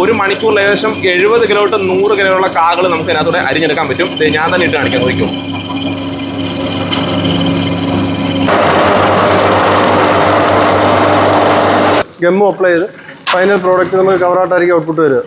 ഒരു മണിക്കൂറിൽ ഏകദേശം എഴുപത് കിലോ തൊട്ട് നൂറ് കിലോ ഉള്ള കാകൾ നമുക്ക് ഇതിനകത്തൂടെ അരിഞ്ഞെടുക്കാൻ പറ്റും. ഇത് ഞാൻ തന്നെ ഇട്ട് കാണിക്കാൻ നോക്കും ഗമ്മു അപ്ലൈ ചെയ്ത്. ഫൈനൽ പ്രോഡക്റ്റ് നമുക്ക് കവറായിട്ടായിരിക്കും ഔട്ട്പുട്ട് വരിക.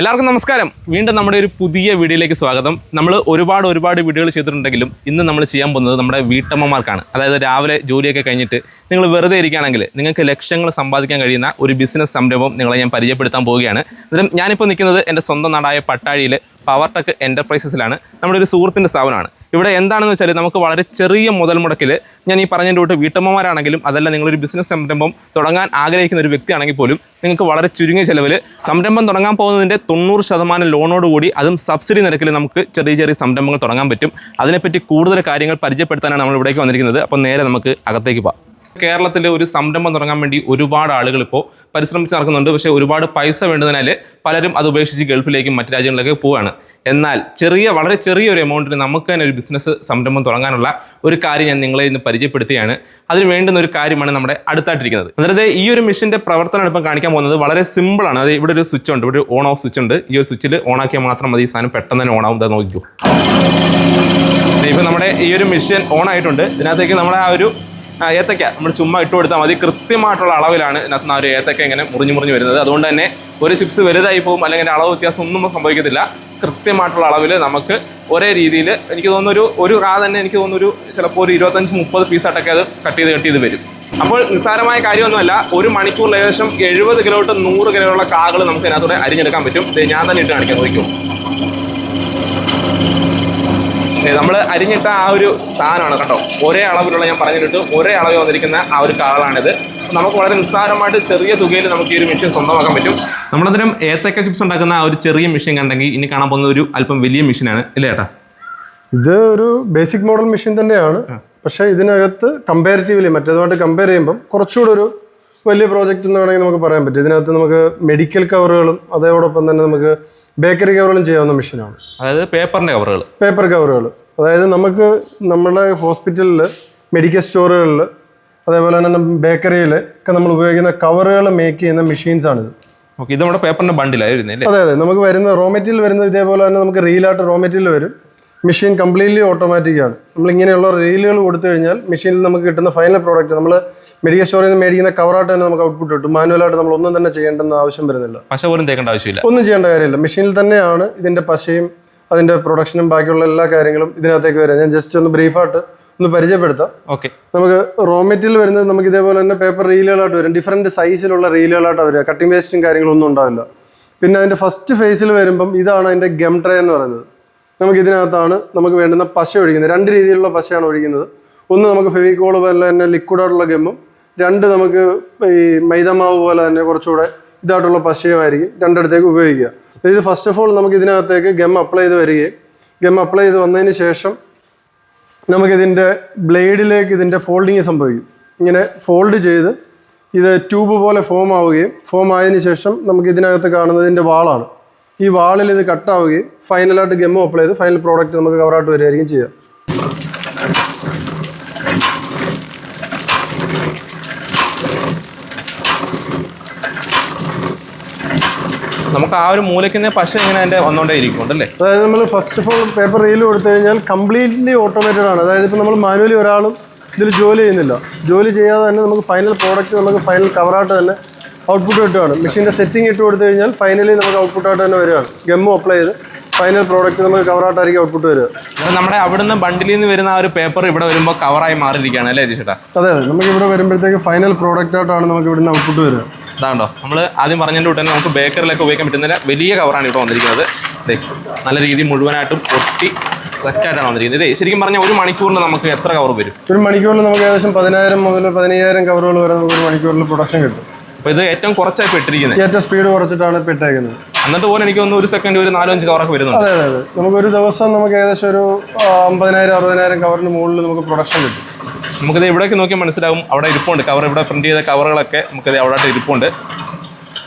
എല്ലാവർക്കും നമസ്കാരം. വീണ്ടും നമ്മുടെ ഒരു പുതിയ വീഡിയോയിലേക്ക് സ്വാഗതം. നമ്മൾ ഒരുപാട് ഒരുപാട് വീഡിയോകൾ ചെയ്തിട്ടുണ്ടെങ്കിലും ഇന്ന് നമ്മൾ ചെയ്യാൻ പോകുന്നത് നമ്മുടെ വീട്ടമ്മമാർക്കാണ്. അതായത് രാവിലെ ജോലിയൊക്കെ കഴിഞ്ഞിട്ട് നിങ്ങൾ വെറുതെ ഇരിക്കുകയാണെങ്കിൽ നിങ്ങൾക്ക് ലക്ഷങ്ങൾ സമ്പാദിക്കാൻ കഴിയുന്ന ഒരു ബിസിനസ് സംരംഭം നിങ്ങളെ ഞാൻ പരിചയപ്പെടുത്താൻ പോവുകയാണ്. അന്നേരം ഞാനിപ്പോൾ നിൽക്കുന്നത് എന്റെ സ്വന്തം നാടായ പട്ടാഴിയിൽ പവർ ടെക് എന്റർപ്രൈസസിലാണ് നമ്മുടെ ഒരു സുഹൃത്തിന്റെ സ്ഥാപനമാണ്. ഇവിടെ എന്താണെന്ന് വെച്ചാൽ നമുക്ക് വളരെ ചെറിയ മുതൽ മുടക്കിൽ ഞാൻ ഈ പറഞ്ഞതിന്റെ കൂട്ട് വീട്ടമ്മമാരാണെങ്കിലും അതല്ല നിങ്ങളൊരു ബിസിനസ് സംരംഭം തുടങ്ങാൻ ആഗ്രഹിക്കുന്ന ഒരു വ്യക്തിയാണെങ്കിൽ പോലും നിങ്ങൾക്ക് വളരെ ചുരുങ്ങിയ ചിലവിൽ സംരംഭം തുടങ്ങാൻ പോകുന്നതിന്റെ തൊണ്ണൂറ് ശതമാനം ലോണോടുകൂടി അതും സബ്സിഡി നിരക്കിൽ നമുക്ക് ചെറിയ ചെറിയ സംരംഭങ്ങൾ തുടങ്ങാൻ പറ്റും. അതിനെപ്പറ്റി കൂടുതൽ കാര്യങ്ങൾ പരിചയപ്പെടുത്താനാണ് നമ്മൾ ഇവിടേക്ക് വന്നിരിക്കുന്നത്. അപ്പോൾ നേരെ നമുക്ക് അകത്തേക്ക് പോകാം. കേരളത്തിൽ ഒരു സംരംഭം തുടങ്ങാൻ വേണ്ടി ഒരുപാട് ആളുകൾ ഇപ്പോൾ പരിശ്രമിച്ച് നടക്കുന്നുണ്ട്. പക്ഷേ ഒരുപാട് പൈസ വേണ്ടതിനാൽ പലരും അത് ഉപേക്ഷിച്ച് ഗൾഫിലേക്കും മറ്റു രാജ്യങ്ങളിലേക്ക് പോവുകയാണ് എന്നാൽ ചെറിയ വളരെ ചെറിയൊരു എമൗണ്ടിന് നമുക്ക് തന്നെ ഒരു ബിസിനസ് സംരംഭം തുടങ്ങാനുള്ള ഒരു കാര്യം ഞാൻ നിങ്ങളെ ഇന്ന് പരിചയപ്പെടുത്തുകയാണ്. അതിന് വേണ്ടുന്ന ഒരു കാര്യമാണ് നമ്മുടെ അടുത്തായിട്ടിരിക്കുന്നത്. അതായത് ഈ ഒരു മെഷീന്റെ പ്രവർത്തനം ഇപ്പം കാണിക്കാൻ പോകുന്നത് വളരെ സിമ്പിളാണ് അത് ഇവിടെ ഒരു സ്വിച്ച് ഉണ്ട്. ഇവിടെ ഒരു ഓൺ ഓഫ് സ്വിച്ച് ഉണ്ട്. ഈ ഒരു സ്വിച്ചിൽ ഓൺ ആക്കിയാൽ മാത്രം മതി. ഈ സാധനം പെട്ടെന്ന് തന്നെ ഓൺ ആവും. നോക്കിക്കോ. ഇപ്പം നമ്മുടെ ഈ ഒരു മിഷൻ ഓൺ ആയിട്ടുണ്ട്. ഇതിനകത്തേക്ക് നമ്മുടെ ആ ഒരു ഏത്തക്ക നമ്മൾ ചുമ്മാ ഇട്ട് കൊടുത്താൽ മതി. കൃത്യമായിട്ടുള്ള അളവിലാണ് ഇതിനകത്ത് ആ ഒരു ഏത്തക്ക ഇങ്ങനെ മുറിഞ്ഞു മുറിഞ്ഞു വരുന്നത്. അതുകൊണ്ട് തന്നെ ഒരു ചിപ്സ് വലുതായി പോകും അല്ലെങ്കിൽ അളവ് വ്യത്യാസം ഒന്നും സംഭവിക്കത്തില്ല. കൃത്യമായിട്ടുള്ള അളവിൽ നമുക്ക് ഒരേ രീതിയിൽ എനിക്ക് തോന്നുന്നൊരു ഒരു കാ തന്നെ എനിക്ക് തോന്നുന്നൊരു ചിലപ്പോൾ ഒരു ഇരുപത്തഞ്ച് മുപ്പത് പീസായിട്ടൊക്കെ അത് കട്ട് ചെയ്ത് കട്ട് ചെയ്ത് വരും. അപ്പോൾ നിസ്സാരമായ കാര്യമൊന്നുമല്ല ഒരു മണിക്കൂറിൽ ഏകദേശം എഴുപത് കിലോ തൊട്ട് നൂറ് കിലോയുള്ള കാകൾ നമുക്ക് ഇതിനകത്തൂടെ അരിഞ്ഞെടുക്കാൻ പറ്റും. ഇത് ഞാൻ തന്നെ ഇട്ട് കാണിക്കാൻ നോക്കൂ നമ്മൾ അരിഞ്ഞിട്ട ആ ഒരു സാധനമാണ് കേട്ടോ ഒരേ അളവിലുള്ള ഞാൻ പറഞ്ഞിട്ട് ഒരേ അളവിൽ വന്നിരിക്കുന്ന ആ ഒരു കാളാണിത് നമുക്ക് വളരെ നിസ്സാരമായിട്ട് ചെറിയ തുകയിൽ നമുക്ക് ഈ ഒരു മെഷീൻ സ്വന്തമാക്കാൻ പറ്റും. നമ്മളതിനും ഏത്തക്ക ചിപ്സ് ഉണ്ടാക്കുന്ന ആ ഒരു ചെറിയ മെഷീൻ കണ്ടെങ്കിൽ ഇനി കാണാൻ പോകുന്ന ഒരു അല്പം വലിയ മെഷീനാണ് ഇല്ലേ ചേട്ടാ ഇത് ഒരു ബേസിക് മോഡൽ മെഷീൻ തന്നെയാണ്. പക്ഷേ ഇതിനകത്ത് കമ്പാരിറ്റീവ്ലി മറ്റേതുമായിട്ട് കമ്പയർ ചെയ്യുമ്പം കുറച്ചുകൂടെ ഒരു വലിയ പ്രോജക്റ്റ് എന്ന് വേണമെങ്കിൽ നമുക്ക് പറയാൻ പറ്റും. ഇതിനകത്ത് നമുക്ക് മെഡിക്കൽ കവറുകളും അതോടൊപ്പം തന്നെ നമുക്ക് ബേക്കറി കവറുകളും ചെയ്യാവുന്ന മെഷീനാണ് അതായത് പേപ്പറിന്റെ കവറുകൾ പേപ്പർ കവറുകൾ അതായത് നമുക്ക് നമ്മുടെ ഹോസ്പിറ്റലിൽ മെഡിക്കൽ സ്റ്റോറുകളിൽ അതേപോലെ തന്നെ ബേക്കറിയിൽ ഒക്കെ നമ്മൾ ഉപയോഗിക്കുന്ന കവറുകൾ മേക്ക് ചെയ്യുന്ന മെഷീൻസ് ആണിത്. ഓക്കെ ഇത് നമ്മുടെ പേപ്പറിന്റെ ബണ്ടിലായിരുന്നു അതെ അതെ. നമുക്ക് വരുന്ന റോ മെറ്റീരിയൽ വരുന്നത് ഇതേപോലെ തന്നെ നമുക്ക് റീലായിട്ട് റോ മെറ്റീരിയൽ വരും. മെഷീൻ കംപ്ലീറ്റ്ലി ഓട്ടോമാറ്റിക് ആണ് നമ്മൾ ഇങ്ങനെയുള്ള റെയിലുകൾ കൊടുത്തു കഴിഞ്ഞാൽ മെഷീനിൽ നമുക്ക് കിട്ടുന്ന ഫൈനൽ പ്രോഡക്റ്റ് നമ്മൾ മെഡിക്കൽ സ്റ്റോറിൽ നിന്ന് മേടിക്കുന്ന കവറായിട്ട് തന്നെ നമുക്ക് ഔട്ട്പുട്ട് കിട്ടും. മാനുവലായിട്ട് നമ്മൾ ഒന്നും തന്നെ ചെയ്യേണ്ടെന്ന് ആവശ്യം വരുന്നില്ല. പശ പോലും തേക്കേണ്ട ആവശ്യമില്ല. ഒന്നും ചെയ്യേണ്ട കാര്യമില്ല. മെഷീനിൽ തന്നെയാണ് ഇതിന്റെ പശയും അതിന്റെ പ്രൊഡക്ഷനും ബാക്കിയുള്ള എല്ലാ കാര്യങ്ങളും ഇതിനകത്തേക്ക് വരാം ഞാൻ ജസ്റ്റ് ഒന്ന് ബ്രീഫായിട്ട് ഒന്ന് പരിചയപ്പെടുത്താം. ഓക്കെ നമുക്ക് റോ മെറ്റീരിയൽ വരുന്നത് നമുക്ക് ഇതേപോലെ തന്നെ പേപ്പർ റീലുകളായിട്ട് വരും. ഡിഫറെന്റ് സൈസിലുള്ള റീലുകളായിട്ട് വരിക. കട്ടിംഗ് വേസ്റ്റും കാര്യങ്ങളൊന്നും ഉണ്ടാവില്ല. പിന്നെ അതിന്റെ ഫസ്റ്റ് ഫേസിൽ വരുമ്പം ഇതാണ് അതിന്റെ ഗം ട്രേ എന്ന് പറയുന്നത്. നമുക്ക് ഇതിനകത്താണ് നമുക്ക് വേണ്ടുന്ന പശ ഒഴിക്കുന്നത്. രണ്ട് രീതിയിലുള്ള പശയാണ് ഒഴിക്കുന്നത്. ഒന്ന് നമുക്ക് ഫെവിക്കോൾ പോലെ തന്നെ ലിക്വിഡായിട്ടുള്ള ഗമ്മും രണ്ട് നമുക്ക് ഈ മൈദമാവ് പോലെ തന്നെ കുറച്ചുകൂടെ ഇതായിട്ടുള്ള പശയുമായിരിക്കും രണ്ടിടത്തേക്ക് ഉപയോഗിക്കുക. അതായത് ഫസ്റ്റ് ഓഫ് ഓൾ നമുക്ക് ഇതിനകത്തേക്ക് ഗം അപ്ലൈ ചെയ്ത് വരികയും ഗം അപ്ലൈ ചെയ്ത് വന്നതിന് ശേഷം നമുക്കിതിന്റെ ബ്ലേഡിലേക്ക് ഇതിന്റെ ഫോൾഡിങ് സംഭവിക്കും. ഇങ്ങനെ ഫോൾഡ് ചെയ്ത് ഇത് ട്യൂബ് പോലെ ഫോം ആവുകയും ഫോം ആയതിനു ശേഷം നമുക്ക് ഇതിനകത്ത് കാണുന്നതിന്റെ വാളാണ്. ഈ വാളിൽ ഇത് കട്ടാവുകയും ഫൈനലായിട്ട് ഗെമ്മ് അപ്ലൈ ചെയ്ത് ഫൈനൽ പ്രോഡക്റ്റ് നമുക്ക് കവറായിട്ട് വരികയായിരിക്കും ചെയ്യാം. നമുക്ക് ആ ഒരു മൂലയ്ക്കുന്ന പശ ഇങ്ങനെ അതിന്റെ വന്നോണ്ടേ ഇരിക്കും അതായത് നമ്മൾ first of all paper reel കൊടുത്തു കഴിഞ്ഞാൽ കംപ്ലീറ്റ്ലി ഓട്ടോമേറ്റഡ് ആണ്. അതായത് ഇപ്പോൾ നമ്മൾ മാനുവലി ഒരാളും ഇതിൽ ജോലി ചെയ്യുന്നില്ല. ജോലി ചെയ്യാതെ തന്നെ നമുക്ക് ഫൈനൽ പ്രോഡക്റ്റ് നമുക്ക് ഫൈനൽ കവറായിട്ട് തന്നെ ഔട്ട്പുട്ട് കിട്ടുകയാണ് മെഷീന്റെ സെറ്റിംഗ് ഇട്ട് കൊടുത്തു കഴിഞ്ഞാൽ ഫൈനലി നമുക്ക് ഔട്ട്പുട്ടായിട്ട് തന്നെ വരികയാണ് ഗെമ്മു അപ്ലൈ ചെയ്ത് ഫൈനൽ പ്രോഡക്റ്റ് നമുക്ക് കവറായിട്ടായിരിക്കും ഔട്ട്പുട്ട് വരിക. നമ്മുടെ അവിടുന്ന് ബണ്ടിലിൽ നിന്ന് വരുന്ന ആ ഒരു പേപ്പർ ഇവിടെ വരുമ്പോൾ കവറായി മാറിയിരിക്കുകയാണ് അല്ലേ ചേട്ടാ അതെ അതെ. നമുക്ക് ഇവിടെ വരുമ്പോഴത്തേക്ക് ഫൈനൽ പ്രോഡക്റ്റ് ആയിട്ടാണ് നമുക്ക് ഇവിടുന്ന് ഔട്ട്പുട്ട് വരിക. അതാണ്ടോ നമ്മൾ ആദ്യം പറഞ്ഞതിന്റെ തന്നെ നമുക്ക് ബേക്കറിലൊക്കെ ഉപയോഗിക്കാൻ പറ്റുന്ന വലിയ കവറാണ് ഇവിടെ വന്നിരിക്കുന്നത്. നല്ല രീതിയിൽ മുഴുവനായിട്ടും ഒട്ടി സെറ്റായിട്ടാണ് വന്നിരിക്കുന്നത്. ഇതേ ശരിക്കും പറഞ്ഞാൽ ഒരു മണിക്കൂറിൽ നമുക്ക് എത്ര കവർ വരും? ഒരു മണിക്കൂറിൽ നമുക്ക് ഏകദേശം പതിനായിരം മുതൽ പതിനയ്യായിരം കവറുകൾ വരെ നമുക്ക് ഒരു മണിക്കൂറിൽ പ്രൊഡക്ഷൻ കിട്ടും. അപ്പോൾ ഇത് ഏറ്റവും കുറച്ചായി പെട്ടിരിക്കുന്നത് ഏറ്റവും സ്പീഡ് കുറച്ചിട്ടാണ് പെട്ടേക്കുന്നത്. എന്നിട്ട് പോലെ എനിക്ക് തോന്നുന്നു ഒരു സെക്കൻഡ് ഒരു നാലോ അഞ്ച് കവറൊക്കെ വരുന്നുണ്ട്. അതെ അതെ അതെ. നമുക്ക് ഒരു ദിവസം നമുക്ക് ഏകദേശം ഒരു അമ്പതിനായിരം അറുപതിനായിരം കവറിന് മുകളിൽ നമുക്ക് പ്രൊഡക്ഷൻ കിട്ടും. നമുക്കിത് ഇവിടേക്ക് നോക്കിയാൽ മനസ്സിലാവും അവിടെ ഇരിപ്പുണ്ട്. കവർ ഇവിടെ പ്രിന്റ് ചെയ്ത കവറുകളൊക്കെ നമുക്കിത് അവിടെ ഇരിപ്പുണ്ട്.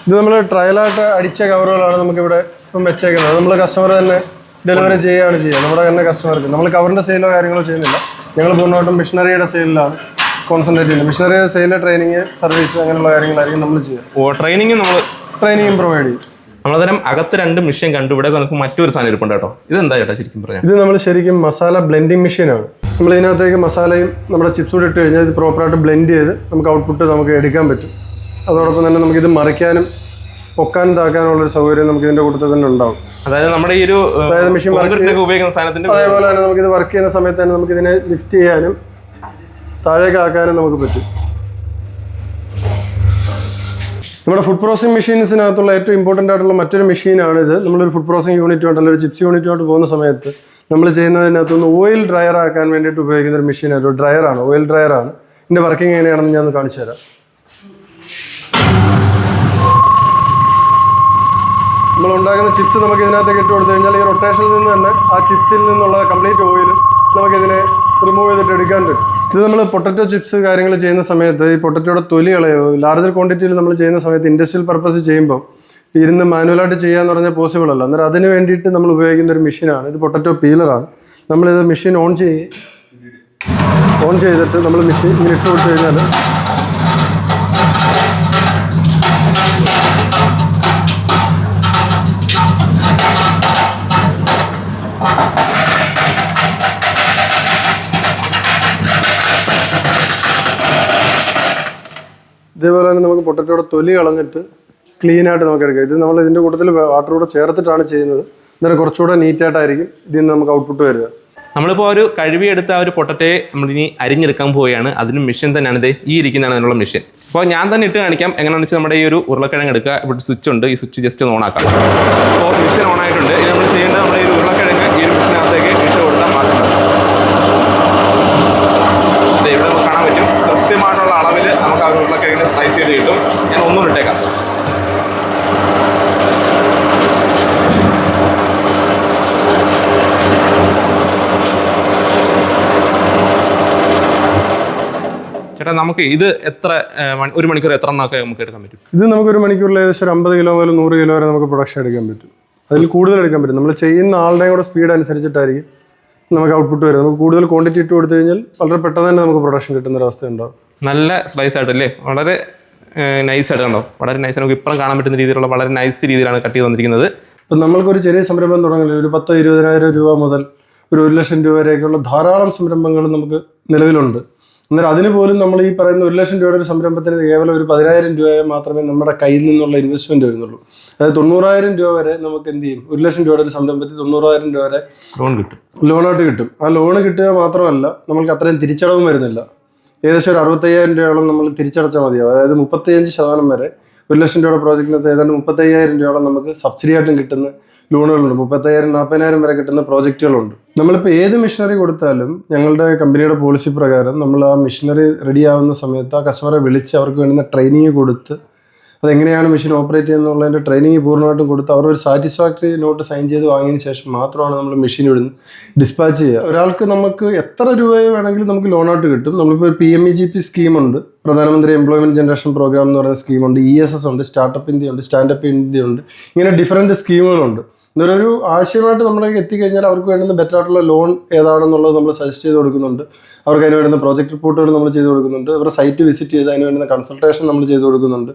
ഇത് നമ്മൾ ട്രയലായിട്ട് അടിച്ച കവറുകളാണ് നമുക്കിവിടെ ഇപ്പം വെച്ചേക്കുന്നത്. നമ്മൾ കസ്റ്റമർ തന്നെ ഡെലിവറി ചെയ്യുകയാണ് ചെയ്യുക. നമ്മുടെ തന്നെ കസ്റ്റമർക്ക് നമ്മൾ കവറിന്റെ സെയിലോ കാര്യങ്ങളോ ചെയ്യുന്നില്ല. ഞങ്ങൾ പൂർണമായിട്ടും മിഷനറിയുടെ സെയിലാണ് കോൺസെൻട്രേറ്റ് ചെയ്യുന്നത് മിഷനറി സെയിൽ ട്രെയിനിങ് സർവീസ് അങ്ങനെയുള്ള കാര്യങ്ങളായിരിക്കും നമ്മൾ ചെയ്യുക. ഓ ട്രെയിനിങ് നമ്മൾ ട്രെയിനിങ് പ്രൊവൈഡ് ചെയ്യും. നമ്മളതരം അകത്ത് രണ്ട് മെഷീൻ കണ്ടു ഇവിടെ നമുക്ക് മറ്റൊരു സാധനം ഇരിപ്പുണ്ട് കേട്ടോ. ഇതെന്താ ചേട്ടാ ശരിക്കും പറയാം ഇത് നമ്മൾ ശരിക്കും മസാല ബ്ലെൻഡിങ് മെഷീനാണ് നമ്മൾ ഇതിനകത്തേക്ക് മസാലയും നമ്മുടെ ചിപ്സ് കൂടി ഇട്ട് കഴിഞ്ഞാൽ ഇത് പ്രോപ്പറായിട്ട് ബ്ലെൻഡ് ചെയ്ത് നമുക്ക് ഔട്ട്പുട്ട് നമുക്ക് എടുക്കാൻ പറ്റും. അതോടൊപ്പം തന്നെ നമുക്കിത് മറിക്കാനും പൊക്കാനും താക്കാനുള്ള ഒരു സൗകര്യം നമുക്ക് ഇതിന്റെ കൂട്ടത്തിൽ തന്നെ ഉണ്ടാവും. അതായത് നമ്മുടെ ഈ ഒരു അതായത് മെഷീൻ ഉപയോഗിക്കുന്ന സാധനത്തിന്റെ അതേപോലെ തന്നെ നമുക്കിത് വർക്ക് ചെയ്യുന്ന സമയത്ത് തന്നെ നമുക്ക് ഇതിനെ ലിഫ്റ്റ് ചെയ്യാനും താഴേക്ക് ആക്കാനും നമുക്ക് പറ്റും. നമ്മുടെ ഫുഡ് പ്രോസസിംഗ് മെഷീൻസിനകത്തുള്ള ഏറ്റവും ഇമ്പോർട്ടന്റ് ആയിട്ടുള്ള മറ്റൊരു മെഷീനാണ് ഇത് നമ്മളൊരു ഫുഡ് പ്രോസസിംഗ് യൂണിറ്റുമായിട്ട് അല്ലെങ്കിൽ ഒരു ചിപ്സ് യൂണിറ്റുമായിട്ട് പോകുന്ന സമയത്ത് നമ്മൾ ചെയ്യുന്നതിനകത്തുനിന്ന് ഓയിൽ ഡ്രയർ ആക്കാൻ വേണ്ടിയിട്ട് ഉപയോഗിക്കുന്ന ഒരു മെഷീനാണ് ഒരു ഡ്രയറാണ് ഓയിൽ ഡ്രയറാണ് ഇതിന്റെ വർക്കിംഗ് എങ്ങനെയാണെന്ന് ഞാൻ കാണിച്ചു തരാം. നമ്മൾ ഉണ്ടാക്കുന്ന ചിപ്സ് നമുക്ക് ഇതിനകത്തേക്ക് ഇട്ട് കൊടുത്തു കഴിഞ്ഞാൽ ഈ റൊട്ടേഷനിൽ നിന്ന് തന്നെ ആ ചിപ്സിൽ നിന്നുള്ള കംപ്ലീറ്റ് ഓയിലും നമുക്കിതിനെ റിമൂവ് ചെയ്തിട്ട് എടുക്കാൻ പറ്റും. ഇത് നമ്മൾ പൊട്ടറ്റോ ചിപ്സ് കാര്യങ്ങൾ ചെയ്യുന്ന സമയത്ത് ഈ പൊട്ടറ്റോയുടെ തൊലി കളയോ ലാർജർ ക്വാണ്ടിറ്റിയിൽ നമ്മൾ ചെയ്യുന്ന സമയത്ത് ഇൻഡസ്ട്രിയൽ പർപ്പസ് ചെയ്യുമ്പോൾ ഇരുന്ന് മാനുവലായിട്ട് ചെയ്യാന്ന് പറഞ്ഞാൽ പോസിബിൾ അല്ല. അന്നേരം അതിന് വേണ്ടിയിട്ട് നമ്മൾ ഉപയോഗിക്കുന്ന ഒരു മെഷീനാണ് ഇത് പൊട്ടറ്റോ പീലറാണ് നമ്മളിത് മെഷീൻ ഓൺ ചെയ്യും ഓൺ ചെയ്തിട്ട് നമ്മൾ മെഷീൻ ഇങ്ങനെ ഇട്ട് കൊടുത്തു കഴിഞ്ഞാൽ ഇതേപോലെ തന്നെ നമുക്ക് പൊട്ടറ്റോടെ തൊലി കളഞ്ഞിട്ട് ക്ലീൻ ആയിട്ട് നമുക്ക് എടുക്കാം. ഇത് നമ്മൾ ഇതിന്റെ കൂട്ടത്തിൽ വാട്ടർ കൂടെ ചേർത്തിട്ടാണ് ചെയ്യുന്നത്. അന്നേരം കുറച്ചുകൂടെ നീറ്റായിട്ടായിരിക്കും ഇതിൽ നിന്ന് നമുക്ക് ഔട്ട്പുട്ട് വരിക. നമ്മളിപ്പോൾ ഒരു കഴുകിയെടുത്ത ആ ഒരു പൊട്ടറ്റയെ നമ്മളിനി അരിഞ്ഞെടുക്കാൻ പോവുകയാണ്. അതിന് മെഷീൻ തന്നെയാണ് ഇത്. ഈ ഇരിക്കുന്നതാണ് അതിനുള്ള മെഷീൻ അപ്പോൾ ഞാൻ തന്നെ ഇട്ട് കാണിക്കാം. എങ്ങനെയാണെന്ന് വെച്ചാൽ നമ്മുടെ ഈ ഒരു ഉരുളക്കിഴങ്ങ് എടുക്കുക. ഇവിടെ സ്വിച്ച് ഉണ്ട്. ഈ സ്വിച്ച് ജസ്റ്റ് ഓൺ ആക്കാം. അപ്പോൾ മെഷീൻ ഓൺ ആയിട്ടുണ്ട്. ഇത് നമ്മൾ ചെയ്യേണ്ടത് നമ്മുടെ ഈ ഉരുളക്കിഴങ്ങ് ഈ ഒരു മെഷീനകത്തേക്ക് ഇട്ട് കൊടുത്താൽ മാത്രം മതി. ദേ ഇവിടെ നമുക്ക് കാണാൻ പറ്റും കൃത്യമായിട്ടുള്ള അളവിൽ നമുക്ക് ആ ഉരുളക്കിഴങ്ങിനെ സ്ലൈസ് ചെയ്ത് കിട്ടും. ഞാൻ ഒന്നും ഇട്ടേക്കാം. ചേട്ടാ നമുക്ക് ഇത് എത്ര ഒരു മണിക്കൂർ എത്ര എണ്ണമൊക്കെ നമുക്ക് എടുക്കാൻ പറ്റും? ഇത് നമുക്ക് ഒരു മണിക്കൂറിൽ ഏകദേശം ഒരു അമ്പത് കിലോ മുതൽ നൂറ് കിലോ വരെ നമുക്ക് പ്രൊഡക്ഷൻ എടുക്കാൻ പറ്റും. അതിൽ കൂടുതൽ എടുക്കാൻ പറ്റും. നമ്മൾ ചെയ്യുന്ന ആളുടെയും കൂടെ സ്പീഡ് അനുസരിച്ചിട്ടായിരിക്കും. നമുക്ക് ഔട്ട്പുട്ട് വരും. നമുക്ക് കൂടുതൽ ക്വാണ്ടിറ്റി ഇട്ട് കൊടുത്തു കഴിഞ്ഞാൽ വളരെ പെട്ടെന്ന് തന്നെ നമുക്ക് പ്രൊഡക്ഷൻ കിട്ടുന്ന ഒരു അവസ്ഥ ഉണ്ടാവും നല്ല സ്ലൈസ് ആയിട്ടല്ലേ വളരെ നൈസ് ആയിട്ട് കണ്ടോ വളരെ നൈസ് നമുക്ക് ഇപ്പം കാണാൻ പറ്റുന്ന രീതിയിലുള്ള വളരെ നൈസ് രീതിയിലാണ് കട്ട് ചെയ്ത് വന്നിരിക്കുന്നത്. ഇപ്പം നമ്മൾക്കൊരു ചെറിയ സംരംഭം തുടങ്ങില്ല ഒരു പത്തോ ഇരുപതിനായിരം രൂപ മുതൽ ഒരു ഒരു ലക്ഷം രൂപ വരെയൊക്കെയുള്ള ധാരാളം സംരംഭങ്ങൾ നമുക്ക് നിലവിലുണ്ട്. അന്നേരം അതിന് പോലും നമ്മൾ ഈ പറയുന്ന ഒരു ലക്ഷം രൂപയുടെ ഒരു സംരംഭത്തിന് കേവലം ഒരു പതിനായിരം രൂപ മാത്രമേ നമ്മുടെ കയ്യിൽ നിന്നുള്ള ഇൻവെസ്റ്റ്മെന്റ് വരുന്നുള്ളൂ. അതായത് തൊണ്ണൂറായിരം രൂപ വരെ നമുക്ക് എന്ത് ചെയ്യും? ഒരു ലക്ഷം രൂപയുടെ ഒരു സംരംഭത്തിൽ തൊണ്ണൂറായിരം രൂപ വരെ ലോൺ കിട്ടും. ലോണായിട്ട് കിട്ടും. ആ ലോൺ കിട്ടുക മാത്രമല്ല നമ്മൾക്ക് അത്രയും തിരിച്ചടവും വരുന്നില്ല. ഏകദേശം ഒരു അറുപത്തയ്യായിരം രൂപയോളം നമ്മൾ തിരിച്ചടച്ചാൽ മതിയാവും. അതായത് മുപ്പത്തിയഞ്ച് ശതമാനം വരെ ഒരു ലക്ഷം രൂപയുടെ പ്രോജക്റ്റിനകത്ത് ഏതാണ്ട് മുപ്പത്തയ്യായിരം രൂപയോളം നമുക്ക് സബ്സിഡി ആയിട്ടും കിട്ടുന്ന ലോണുകളുണ്ട് മുപ്പത്തയ്യായിരം നാൽപ്പതിനായിരം വരെ കിട്ടുന്ന പ്രോജക്റ്റുകളുണ്ട് നമ്മളിപ്പോൾ ഏത് മിഷനറി കൊടുത്താലും ഞങ്ങളുടെ കമ്പനിയുടെ പോളിസി പ്രകാരം നമ്മൾ ആ മിഷനറി റെഡി ആവുന്ന സമയത്ത് ആ കസ്റ്റമറെ വിളിച്ച് അവർക്ക് വേണ്ടുന്ന ട്രെയിനിങ് കൊടുത്ത് അതെങ്ങനെയാണ് മെഷീൻ ഓപ്പറേറ്റ് ചെയ്യുന്നുള്ളതിന്റെ ട്രെയിനിങ് പൂർണമായിട്ടും കൊടുത്ത് അവർ ഒരു സാറ്റിസ്ഫാക്ടറി നോട്ട് സൈൻ ചെയ്ത് വാങ്ങിയതിന് ശേഷം മാത്രമാണ് നമ്മൾ മെഷീൻ ഇവിടുന്ന് ഡിസ്പാച്ച് ചെയ്യുക. ഒരാൾക്ക് നമുക്ക് എത്ര രൂപ വേണമെങ്കിലും നമുക്ക് ലോൺ ലോണായിട്ട് കിട്ടും. നമ്മളിപ്പോൾ P M E G P സ്കീമുണ്ട് Pradhanmantri employment generation programme എന്ന് പറയുന്ന സ്കീമുണ്ട് ഇ എസ് എസ് ഉണ്ട് സ്റ്റാർട്ടപ്പ് ഇന്ത്യ ഉണ്ട് സ്റ്റാൻഡപ്പ് ഇന്ത്യ ഉണ്ട്. ഇങ്ങനെ ഡിഫറെന്റ് സ്കീമുകളുണ്ട് ഒരു ആശയമായിട്ട് നമ്മളേക്ക് എത്തിക്കഴിഞ്ഞാൽ അവർക്ക് വേണ്ടുന്ന ബെറ്റർ ആയിട്ടുള്ള ലോൺ ഏതാണെന്നുള്ളത് നമ്മൾ സജസ്റ്റ് ചെയ്ത് കൊടുക്കുന്നുണ്ട്. അവർക്ക് അതിന് വേണ്ടുന്ന പ്രോജക്റ്റ് റിപ്പോർട്ടുകൾ നമ്മൾ ചെയ്ത് കൊടുക്കുന്നുണ്ട്. അവരുടെ സൈറ്റ് വിസിറ്റ് ചെയ്ത് അതിന് വേണ്ടുന്ന കൺസൾട്ടേഷൻ നമ്മൾ ചെയ്ത് കൊടുക്കുന്നുണ്ട്.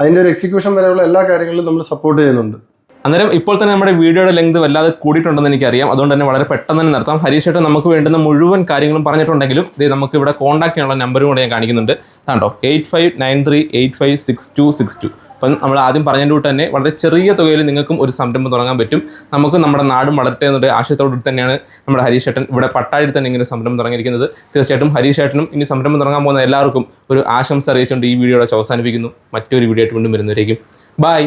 അതിന്റെ ഒരു എക്സിക്യൂഷൻ വരെയുള്ള എല്ലാ കാര്യങ്ങളിലും നമ്മൾ സപ്പോർട്ട് ചെയ്യുന്നുണ്ട്. അന്നേരം ഇപ്പോൾ തന്നെ നമ്മുടെ വീഡിയോയുടെ ലെങ്ത് വല്ലാതെ കൂടിയിട്ടുണ്ടെന്ന് എനിക്കറിയാം. അതുകൊണ്ട് തന്നെ വളരെ പെട്ടെന്ന് തന്നെ നടത്താം ഹരീഷ് ഏട്ടൻ നമുക്ക് വേണ്ടുന്ന മുഴുവൻ കാര്യങ്ങളും പറഞ്ഞിട്ടുണ്ടെങ്കിലും ഇത് നമുക്ക് ഇവിടെ കോൺടാക്ട് ചെയ്യാനുള്ള നമ്പറും കൂടെ ഞാൻ കാണിക്കുന്നുണ്ട്. കണ്ടോ eight five nine three eight five six two six two അപ്പം നമ്മൾ ആദ്യം പറഞ്ഞതിലൂടെ തന്നെ വളരെ ചെറിയ തുകയിൽ നിങ്ങൾക്കും ഒരു സംരംഭം തുടങ്ങാൻ പറ്റും. നമുക്ക് നമ്മുടെ നാടും വളരട്ടെ എന്നൊരു ആശയത്തോടുകൂടി തന്നെയാണ് നമ്മുടെ ഹരീഷ് ഏട്ടൻ ഇവിടെ പട്ടാഴിൽ തന്നെ ഇങ്ങനെ സംരംഭം തുടങ്ങിയിരിക്കുന്നത്. തീർച്ചയായിട്ടും ഹരീഷ് ഏട്ടനും ഇനി സംരംഭം തുടങ്ങാൻ പോകുന്ന എല്ലാവർക്കും ഒരു ആശംസ അറിയിച്ചുകൊണ്ട് ഈ വീഡിയോയുടെ അവസാനിപ്പിക്കുന്നു. മറ്റൊരു വീഡിയോ ആയിട്ട് വീണ്ടും വരുന്നവരേക്കും. ബൈ